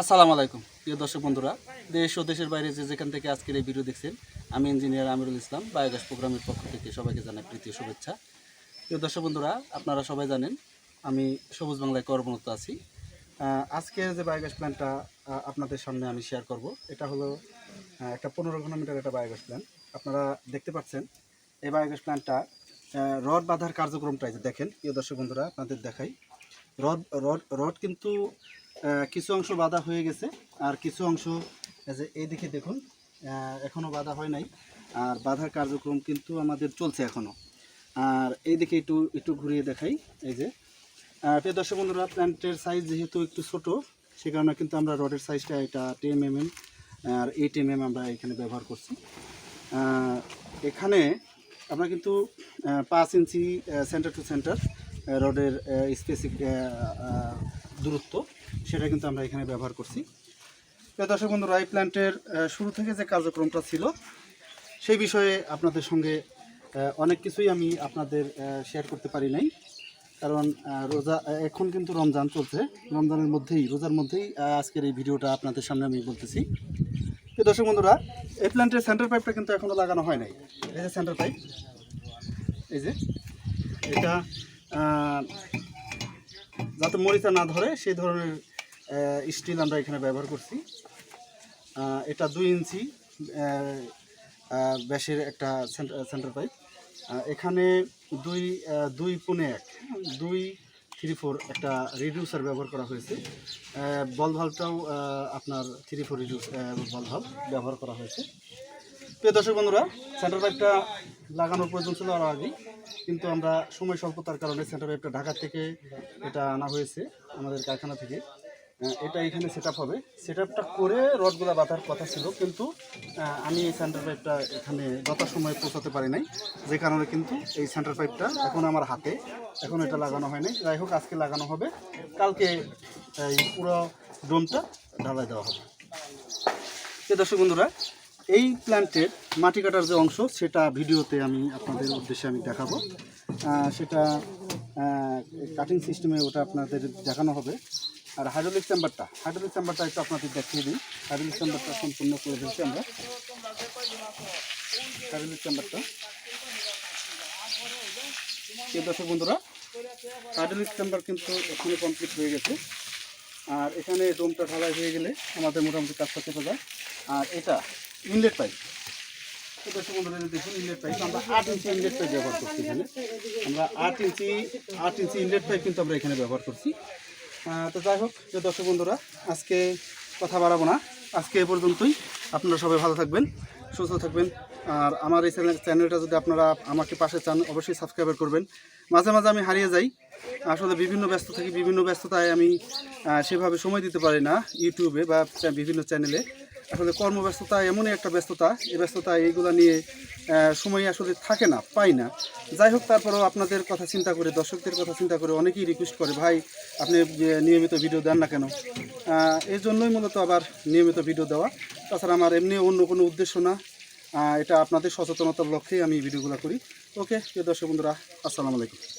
আসসালামু আলাইকুম। প্রিয় দর্শক বন্ধুরা, দেশ ও দেশের বাইরে যে যেখান থেকে আজকের এই ভিডিও দেখছেন, আমি ইঞ্জিনিয়ার আমিরুল ইসলাম, বায়োগ্যাস প্রোগ্রামের পক্ষ থেকে সবাইকে জানাই প্রীতীয় শুভেচ্ছা। প্রিয় দর্শক বন্ধুরা, আপনারা সবাই জানেন, আমি সবুজ বাংলায় কর্মরত আছি। আজকে যে বায়োগ্যাস প্ল্যান্টটা আপনাদের সামনে আমি শেয়ার করব, এটা হলো একটা পনেরো ঘনমিটার একটা বায়োগ্যাস প্ল্যান্ট। আপনারা দেখতে পাচ্ছেন, এই বায়োগ্যাস প্ল্যান্টটা রড বাঁধার কার্যক্রমটা দেখেন, প্রিয় দর্শক বন্ধুরা, আপনাদের দেখাই। রড রড রড কিন্তু কিছু অংশ বাঁধা হয়ে গেছে, আর কিছু অংশ যে এইদিকে দেখুন এখনও এখনও বাঁধা হয় নাই, আর বাঁধার কার্যক্রম কিন্তু আমাদের চলছে এখনও আর এইদিকে একটু একটু ঘুরিয়ে দেখাই, এই যে। প্রিয় দর্শক বন্ধুরা প্ল্যান্টের সাইজ যেহেতু একটু ছোট, সে কারণে কিন্তু আমরা রডের সাইজটা এটা টেন এম এম আর এইট এম এম আমরা এখানে ব্যবহার করছি। এখানে আমরা কিন্তু পাঁচ ইঞ্চি সেন্টার টু সেন্টার রডের স্পেসিক দূরত্ব, সেটা কিন্তু আমরা এখানে ব্যবহার করছি। দর্শক বন্ধুরা, এই প্ল্যান্টের শুরু থেকে যে কার্যক্রমটা ছিল, সেই বিষয়ে আপনাদের সঙ্গে অনেক কিছুই আমি আপনাদের শেয়ার করতে পারি নাই। কারণ রোজা, এখন কিন্তু রমজান চলছে। রমজানের মধ্যেই, রোজার মধ্যেই আজকের এই ভিডিওটা আপনাদের সামনে আমি বলতেছি। তো দর্শক বন্ধুরা, এই প্ল্যান্টের সেন্টার পাইপটা কিন্তু এখনও লাগানো হয় নাই। এই যে সেন্টার পাইপ এই যে, এটা যাতে মরিচা না ধরে, সেই ধরনের স্টিল আমরা এখানে ব্যবহার করছি। এটা দুই ইঞ্চি ব্যাসের একটা সেন্টার পাইপ এখানে দুই দুই পুনে এক, দুই থ্রি ফোর একটা রিডিউসার ব্যবহার করা হয়েছে। বল ভালটাও আপনার থ্রি ফোর রিডিউস বল ভালো ব্যবহার করা হয়েছে। প্রিয় দর্শক বন্ধুরা সেন্টার পাইপটা লাগানোর প্রয়োজন ছিল আরও আগেই, কিন্তু আমরা সময় স্বল্পতার কারণে সেন্টার পাইপটা ঢাকা থেকে এটা আনা হয়েছে আমাদের কারখানা থেকে। এটা এখানে সেট হবে। সেট করে রডগুলো বাঁধার কথা ছিল, কিন্তু আমি এই সেন্টার পাইপটা এখানে যথার সময় পৌঁছাতে পারি নাই, যে কারণে কিন্তু এই সেন্টার পাইপটা এখন আমার হাতে। এখন এটা লাগানো হয়নি। যাই হোক, আজকে লাগানো হবে। কালকে এই পুরো ডোমটা ঢালাই দেওয়া হবে। দর্শক বন্ধুরা এই প্ল্যান্টের মাটি কাটার যে অংশ, সেটা ভিডিওতে আমি আপনাদের উদ্দেশ্যে আমি দেখাবো। সেটা কাটিং সিস্টেমে ওটা আপনাদের দেখানো হবে। আর হাইড্রোলিক চেম্বারটা হাইড্রোলিক চেম্বারটা একটু আপনাদের দেখিয়ে দিই। হাইড্রোলিক চেম্বারটা সম্পূর্ণ করে দিচ্ছি আমরা। হাইড্রোলিক চেম্বারটা প্রিয় দর্শক বন্ধুরা হাইড্রোলিক চেম্বার কিন্তু এখানে কমপ্লিট হয়ে গেছে। আর এখানে ডোমটা ঢালাই হয়ে গেলে আমাদের মোটামুটি কাজটা চেপে যায় আর এটা ইনলেট পাইপ বন্ধুরা পাইপ আমরা আট ইঞ্চি ব্যবহার করছি এখানে। আমরা আট ইঞ্চি আট ইঞ্চি কিন্তু আমরা এখানে ব্যবহার করছি। তো যাই হোক যে আজকে কথা বাড়াবো না। আজকে এ পর্যন্তই। আপনারা সবাই ভালো থাকবেন, সুস্থ থাকবেন। আর আমার এই চ্যানেল চ্যানেলটা যদি আপনারা আমাকে পাশে চান, অবশ্যই সাবস্ক্রাইবার করবেন। মাঝে মাঝে আমি হারিয়ে যাই। আসলে বিভিন্ন ব্যস্ত থাকি, বিভিন্ন ব্যস্ততায় আমি সেভাবে সময় দিতে পারি না ইউটিউবে বা বিভিন্ন চ্যানেলে। আসলে কর্মব্যস্ততা এমনই একটা ব্যস্ততা, এই ব্যস্ততা এইগুলো নিয়ে সময় আসলে থাকে না, পাই না। যাই হোক, তারপরেও আপনাদের কথা চিন্তা করে, দর্শকদের কথা চিন্তা করে অনেকেই রিকোয়েস্ট করে, ভাই, আপনি নিয়মিত ভিডিও দেন না কেন? এই জন্যই মূলত আবার নিয়মিত ভিডিও দেওয়া। তাছাড়া আমার এমনি অন্য কোনো উদ্দেশ্য না। এটা আপনাদের সচেতনতার লক্ষ্যেই আমি ভিডিওগুলো করি। ওকে প্রিয় দর্শক বন্ধুরা, আসসালামু আলাইকুম।